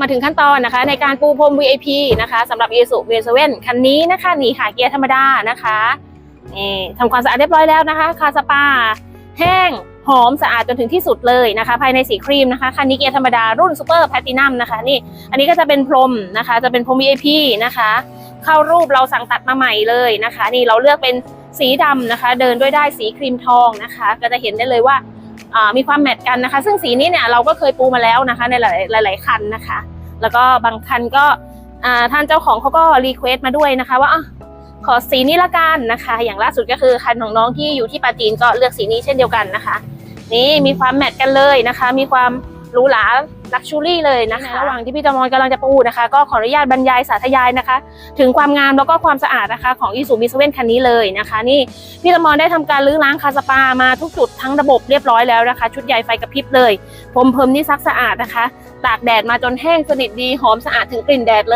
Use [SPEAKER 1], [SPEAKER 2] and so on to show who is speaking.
[SPEAKER 1] มาถึงขั้นตอนนะคะ ในการปูพรม VIP นะคะสำหรับ i s u v 7คันนี้นะคะนี่ค่ะเกียร์ธรรมดานะคะนี่ทำความสะอาดเรียบร้อยแล้วนะคะ คาสปา แห้ง หอมสะอาดจนถึงที่สุดเลยนะคะ ภายในสีครีมนะคะ คันนี้เกียร์ธรรมดารุ่นซูเปอร์แพลตินัมนะคะนี่อันนี้ก็จะเป็นพรมนะคะ จะเป็นพรม VIP นะคะ เข้ารูปเราสั่งตัดมาใหม่เลยนะคะ นี่เราเลือกเป็นสีดำนะคะ เดินด้วยได้สีครีมทองนะคะ ก็จะเห็นได้เลยว่า มีความแมทกันนะคะ ซึ่งสีนี้เนี่ยเราก็เคยปูมาแล้วนะคะ ในหลายๆหลายคันนะคะ แล้วก็บางคันก็ท่านเจ้าของเขาก็รีเควสต์มาด้วยนะคะ ว่าขอสีนี้ละกันนะคะ อย่างล่าสุดก็คือคันของน้องที่อยู่ที่ปาจีนก็เลือกสีนี้เช่นเดียวกันนะคะ นี่มีความแมทกันเลยนะคะ มีความหรูหรา ลักชูรี่เลยนะคะระหว่างที่พี่จำมอนกำลังจะปูนะคะ ก็ขออนุญาตบรรยายสาธยายนะคะ ถึงความงามแล้วก็ความสะอาดนะคะ ของอีซูมิสเว่นคันนี้เลยนะคะ นี่พี่จำมอนได้ทำการลื้อล้างคาสปามาทุกจุดทั้งระบบเรียบร้อยแล้วนะคะ ชุดใหญ่ไฟกระพริบเลยพรมเพิ่มนี่ซักสะอาดนะคะ ตากแดดมาจนแห้งสนิทดีหอมสะอาดถึงกลิ่นแดดเล